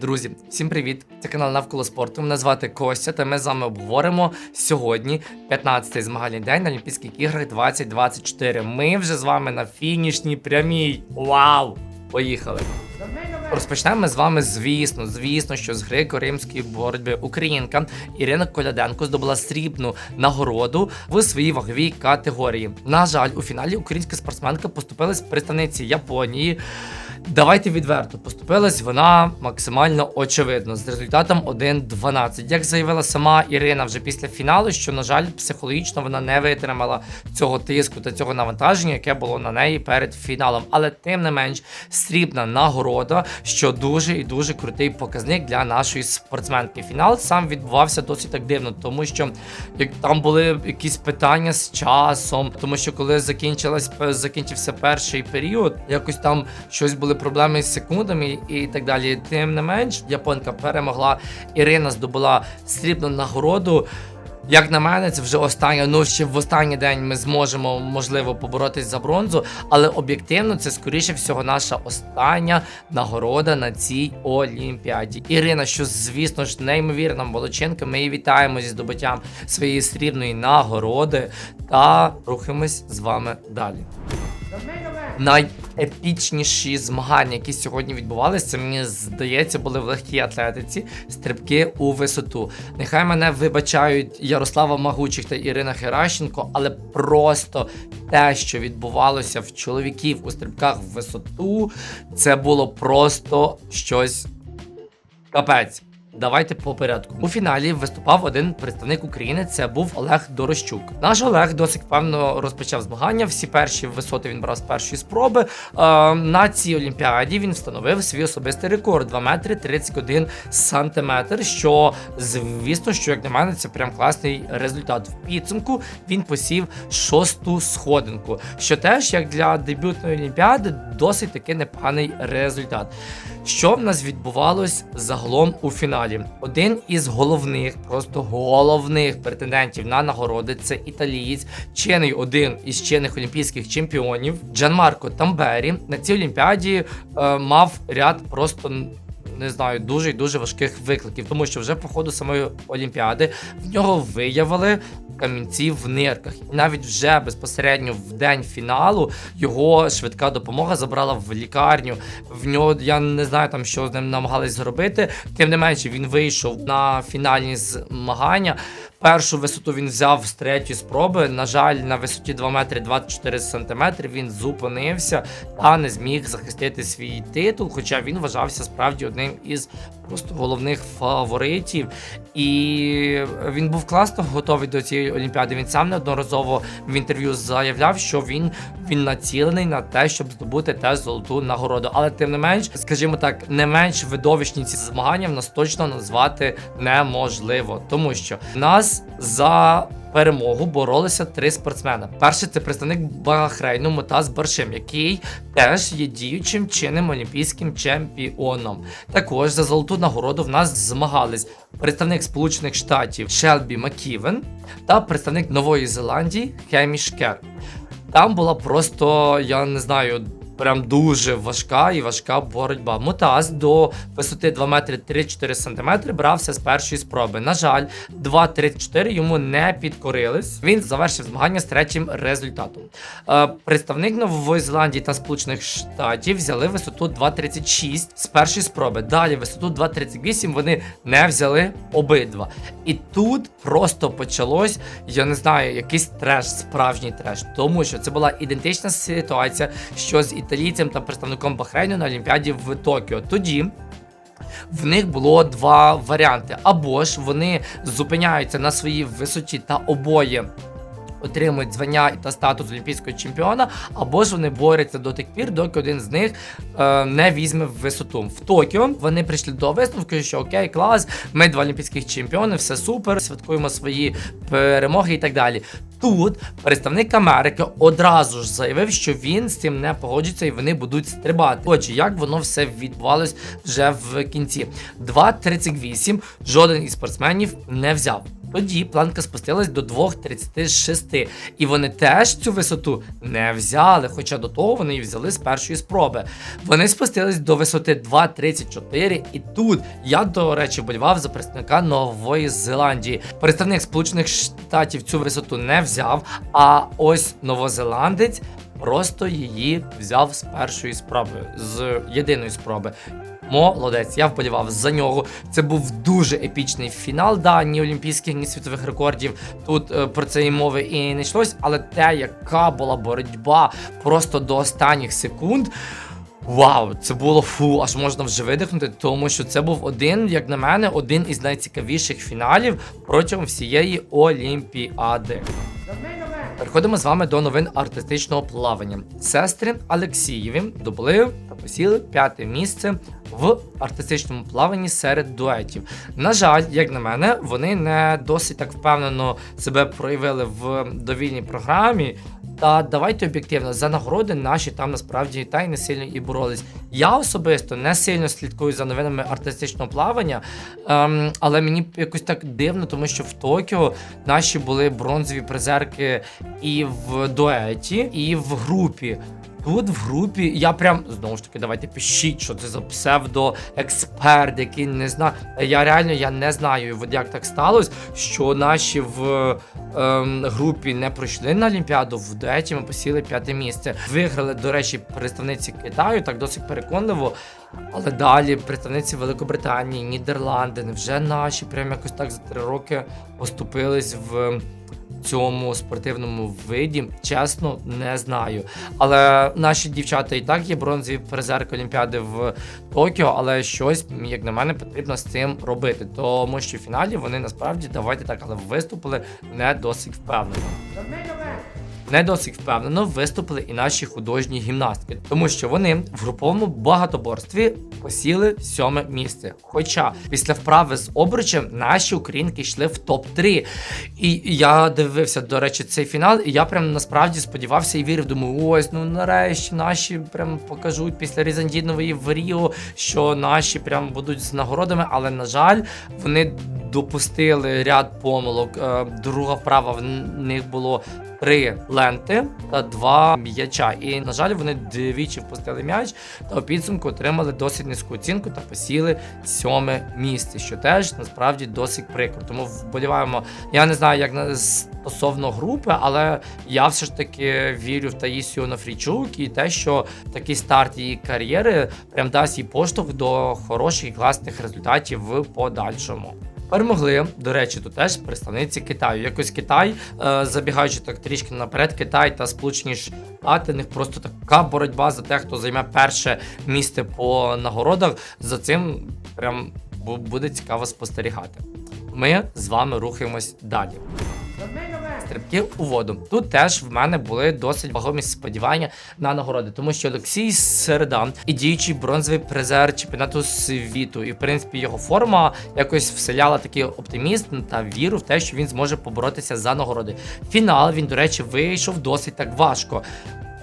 Друзі, всім привіт! Це канал навколо спорту. Мене звати Костя, та ми з вами обговоримо сьогодні 15-й змагальний день на Олімпійських іграх 2024. Ми вже з вами на фінішній прямій. Вау! Поїхали! Розпочнемо ми з вами, звісно, звісно, що з греко-римської боротьби українка Ірина Коляденко здобула срібну нагороду в своїй ваговій категорії. На жаль, у фіналі українська спортсменка поступилась представниці Японії. Давайте відверто, поступилась вона максимально очевидно з результатом 1-12. Як заявила сама Ірина вже після фіналу, що на жаль, психологічно вона не витримала цього тиску та цього навантаження, яке було на неї перед фіналом. Але тим не менш, срібна нагорода, що дуже і дуже крутий показник для нашої спортсменки. Фінал сам відбувався досить так дивно, тому що як там були якісь питання з часом, тому що коли закінчилась закінчився перший період, якось там щось були проблеми з секундами і так далі. Тим не менш, японка перемогла. Ірина здобула срібну нагороду. Як на мене, це вже остання. Ну ще в останній день ми зможемо можливо поборотись за бронзу, але об'єктивно це скоріше всього наша остання нагорода на цій олімпіаді. Ірина, що звісно ж неймовірна молодчинка. Ми її вітаємо зі здобуттям своєї срібної нагороди та рухаємось з вами далі. Найепічніші змагання, які сьогодні відбувалися, мені здається, були в легкій атлетиці, стрибки у висоту. Нехай мене вибачають Ярослава Магучих та Ірина Геращенко, але просто те, що відбувалося в чоловіків у стрибках в висоту, це було просто щось капець. Давайте по порядку. У фіналі виступав один представник України. Це був Олег Дорощук. Наш Олег досить впевнено розпочав змагання. Всі перші висоти він брав з першої спроби. Е, на цій олімпіаді він встановив свій особистий рекорд 2 метри 31 сантиметр. Що звісно, що як на мене, це прям класний результат. В підсумку він посів шосту сходинку, що теж як для дебютної олімпіади досить таки непоганий результат. Що в нас відбувалось загалом у фіналі? Один із головних, просто головних претендентів на нагороди це італієць, чинний один із чинних олімпійських чемпіонів Джанмарко Тамбері. На цій олімпіаді е, мав ряд просто. Не знаю, дуже і дуже важких викликів, тому що вже по ходу самої олімпіади в нього виявили камінці в нирках. І навіть вже безпосередньо в день фіналу його швидка допомога забрала в лікарню. В нього я не знаю там, що з ним намагались зробити. Тим не менше, він вийшов на фінальні змагання. Першу висоту він взяв з третьої спроби. На жаль, на висоті 2 метри 24 сантиметри він зупинився та не зміг захистити свій титул, хоча він вважався справді одним із просто головних фаворитів. І він був класно готовий до цієї олімпіади. Він сам неодноразово в інтерв'ю заявляв, що він, він націлений на те, щоб здобути теж золоту нагороду. Але тим не менш, скажімо так, не менш видовищні ці змагання в нас точно назвати неможливо, тому що нас за перемогу боролися три спортсмена. Перший це представник Бахрейну Мотаз Баршим, який теж є діючим чинним олімпійським чемпіоном. Також за золоту нагороду в нас змагались представник Сполучених Штатів Шелбі Маківен та представник Нової Зеландії Хемі Шкер. Там була просто, я не знаю, прям дуже важка і важка боротьба. Мутаз до висоти 2 метри 34 сантиметри брався з першої спроби. На жаль, 2.34 йому не підкорились. Він завершив змагання з третім результатом. Е, представник Нової Зеландії та Сполучених Штатів взяли висоту 2.36 з першої спроби. Далі висоту 2.38 вони не взяли обидва. І тут просто почалось, я не знаю, якийсь треш, справжній треш, тому що це була ідентична ситуація, що з італійцем та представником Бахрейну на Олімпіаді в Токіо. Тоді. В них було два варіанти: або ж вони зупиняються на своїй висоті та обоє отримують звання та статус олімпійського чемпіона, або ж вони борються до тих пір, доки один з них е, не візьме висоту. В Токіо вони прийшли до висновку, що окей, клас, ми два олімпійських чемпіони, все супер, святкуємо свої перемоги і так далі. Тут представник Америки одразу ж заявив, що він з цим не погодиться і вони будуть стрибати. Отже, як воно все відбувалось вже в кінці. 2.38 жоден із спортсменів не взяв. Тоді планка спустилась до 2,36. І вони теж цю висоту не взяли, хоча до того вони її взяли з першої спроби. Вони спустились до висоти 2,34. І тут я, до речі, болівав за представника Нової Зеландії. Представник Сполучених Штатів цю висоту не взяв. А ось новозеландець просто її взяв з першої спроби, з єдиної спроби. Молодець, я вболівав за нього. Це був дуже епічний фінал. Да, ні олімпійських, ні світових рекордів. Тут е, про це і мови і не йшлось, але те, яка була боротьба просто до останніх секунд. Вау, це було фу, аж можна вже видихнути, тому що це був один, як на мене, один із найцікавіших фіналів протягом всієї Олімпіади. Переходимо з вами до новин артистичного плавання. Сестри Алексієві добули та посіли п'яте місце в артистичному плаванні серед дуетів. На жаль, як на мене, вони не досить так впевнено себе проявили в довільній програмі. Та давайте об'єктивно за нагороди наші там насправді та й не сильно і боролись. Я особисто не сильно слідкую за новинами артистичного плавання, ем, але мені якось так дивно, тому що в Токіо наші були бронзові призерки і в дуеті, і в групі. Тут в групі я прям знову ж таки, давайте пишіть, що це за псевдоексперт, який не знає. Я реально я не знаю, як так сталося, що наші в ем, групі не пройшли на Олімпіаду, в дуеті ми посіли п'яте місце. Виграли, до речі, представниці Китаю, так досить переконливо. Але далі представниці Великобританії, Нідерланди, невже наші прям якось так за три роки поступились в цьому спортивному виді, чесно, не знаю. Але наші дівчата і так є бронзові призерки Олімпіади в Токіо, але щось, як на мене, потрібно з цим робити. Тому що в фіналі вони насправді давайте так, але виступили не досить впевнено. Не досить впевнено виступили і наші художні гімнастки, тому що вони в груповому багатоборстві посіли сьоме місце. Хоча після вправи з обручем наші українки йшли в топ-3. І я дивився, до речі, цей фінал, і я прям насправді сподівався і вірив. Думаю, ось ну нарешті наші прям покажуть після Різандінової в Ріо, що наші прям будуть з нагородами, але на жаль, вони допустили ряд помилок. Е, Друга вправа в них було три ленти та два м'яча. І, на жаль, вони двічі впустили м'яч та у підсумку отримали досить низьку оцінку та посіли сьоме місце, що теж насправді досить прикро. Тому вболіваємо. Я не знаю, як на стосовно групи, але я все ж таки вірю в Таїсію Нафрічук і те, що такий старт її кар'єри прям дасть їй поштовх до хороших і класних результатів в подальшому. Перемогли, до речі, тут теж представниці Китаю. Якось Китай, е, забігаючи так трішки наперед, Китай та Сполучені Штати, них просто така боротьба за те, хто займе перше місце по нагородах. За цим прям буде цікаво спостерігати. Ми з вами рухаємось далі. Стрибки у воду. Тут теж в мене були досить вагомі сподівання на нагороди, тому що Олексій Середа і діючий бронзовий призер чемпіонату світу, і в принципі його форма якось вселяла такий оптимізм та віру в те, що він зможе поборотися за нагороди. Фінал він, до речі, вийшов досить так важко.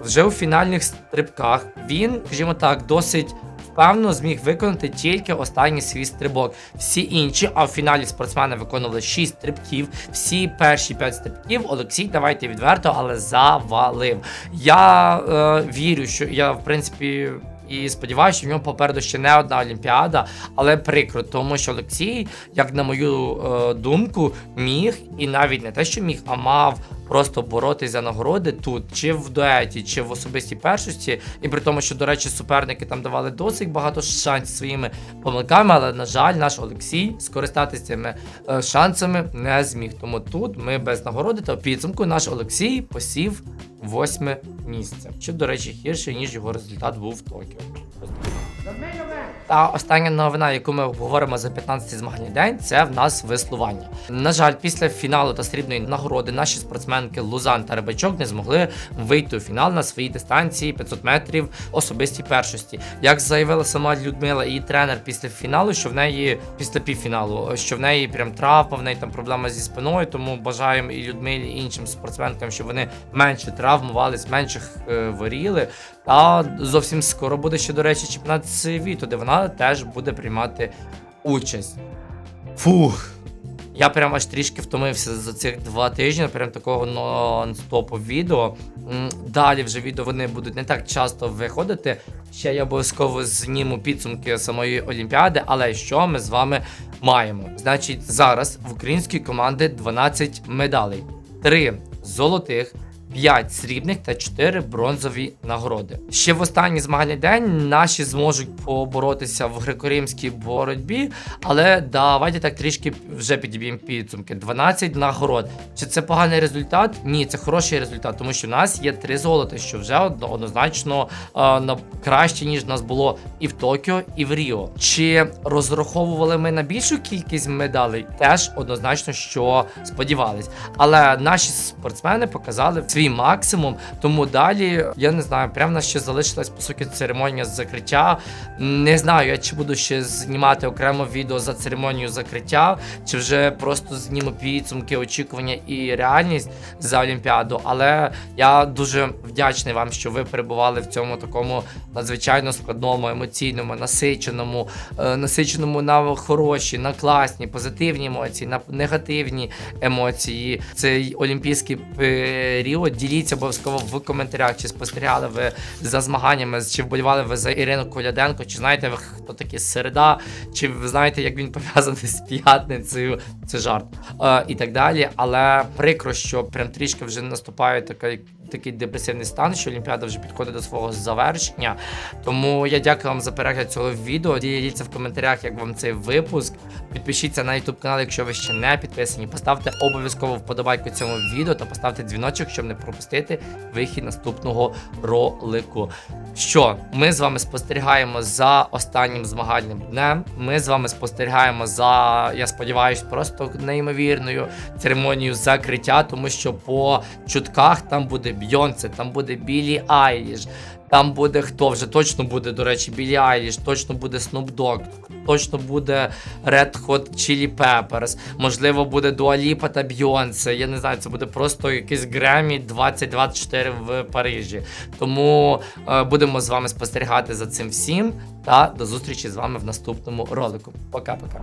Вже у фінальних стрибках він, скажімо так, досить впевнено зміг виконати тільки останній свій стрибок. Всі інші, а в фіналі спортсмени виконували 6 стрибків. Всі перші 5 стрибків Олексій, давайте відверто, але завалив. Я е, вірю, що я в принципі. І сподіваюся, що в нього попереду ще не одна Олімпіада, але прикро, тому що Олексій, як на мою е, думку, міг і навіть не те, що міг, а мав просто боротись за нагороди тут, чи в дуеті, чи в особистій першості. І при тому, що, до речі, суперники там давали досить багато шансів своїми помилками, але, на жаль, наш Олексій скористатися цими е, шансами не зміг. Тому тут ми без нагороди та підсумку наш Олексій посів восьме місце, що, до речі, гірше, ніж його результат був в Токіо. Та остання новина, яку ми обговоримо за 15-й змагальний день, це в нас веслування. На жаль, після фіналу та срібної нагороди наші спортсменки Лузан та Рибачок не змогли вийти у фінал на своїй дистанції 500 метрів особистій першості. Як заявила сама Людмила і тренер після фіналу, що в неї після півфіналу, що в неї прям травма, в неї там проблема зі спиною. Тому бажаємо і Людмилі, і іншим спортсменкам, щоб вони менше травмувались, менше е, воріли. Та зовсім скоро буде ще, до речі, чемпіонат світу, де вона теж буде приймати участь. Фух. Я прям аж трішки втомився за цих два тижні, прям такого нон-стопу відео. Далі вже відео вони будуть не так часто виходити. Ще я обов'язково зніму підсумки самої Олімпіади, але що ми з вами маємо? Значить, зараз в української команди 12 медалей, 3 золотих. 5 срібних та 4 бронзові нагороди. Ще в останній змагальний день наші зможуть поборотися в греко-римській боротьбі, але давайте так трішки вже підіб'ємо підсумки. 12 нагород. Чи це поганий результат? Ні, це хороший результат, тому що в нас є 3 золота, що вже однозначно е, краще, ніж в нас було і в Токіо, і в Ріо. Чи розраховували ми на більшу кількість медалей? Теж однозначно, що сподівались. Але наші спортсмени показали свій максимум. Тому далі я не знаю, прямо в нас ще залишилась по суті церемонія закриття. Не знаю, я чи буду ще знімати окремо відео за церемонію закриття, чи вже просто зніму підсумки, очікування і реальність за Олімпіаду. Але я дуже вдячний вам, що ви перебували в цьому такому надзвичайно складному, емоційному, насиченому, е, насиченому на хороші, на класні, позитивні емоції, на негативні емоції. Цей олімпійський період. Діліться обов'язково в коментарях, чи спостерігали ви за змаганнями, чи вболівали ви за Ірину Коляденко, чи знаєте ви, хто такий середа, чи ви знаєте, як він пов'язаний з п'ятницею. Це жарт е, і так далі. Але прикро, що прям трішки вже наступає такий. Такий депресивний стан, що Олімпіада вже підходить до свого завершення. Тому я дякую вам за перегляд цього відео. Діліться в коментарях, як вам цей випуск. Підпишіться на YouTube канал, якщо ви ще не підписані. Поставте обов'язково вподобайку цьому відео та поставте дзвіночок, щоб не пропустити вихід наступного ролику. Що ми з вами спостерігаємо за останнім змагальним днем. Ми з вами спостерігаємо за, я сподіваюся, просто неймовірною церемонією закриття, тому що по чутках там буде Бйонце, там буде Білі Айліш. Там буде хто вже точно буде, до речі, Білі Айліш, точно буде Snoop Dogg, точно буде Red Hot Chili Peppers, можливо, буде Lipa та Бйонсе. Я не знаю, це буде просто якийсь Гремі 2024 в Парижі. Тому е, будемо з вами спостерігати за цим всім. Та до зустрічі з вами в наступному ролику. Пока-пока.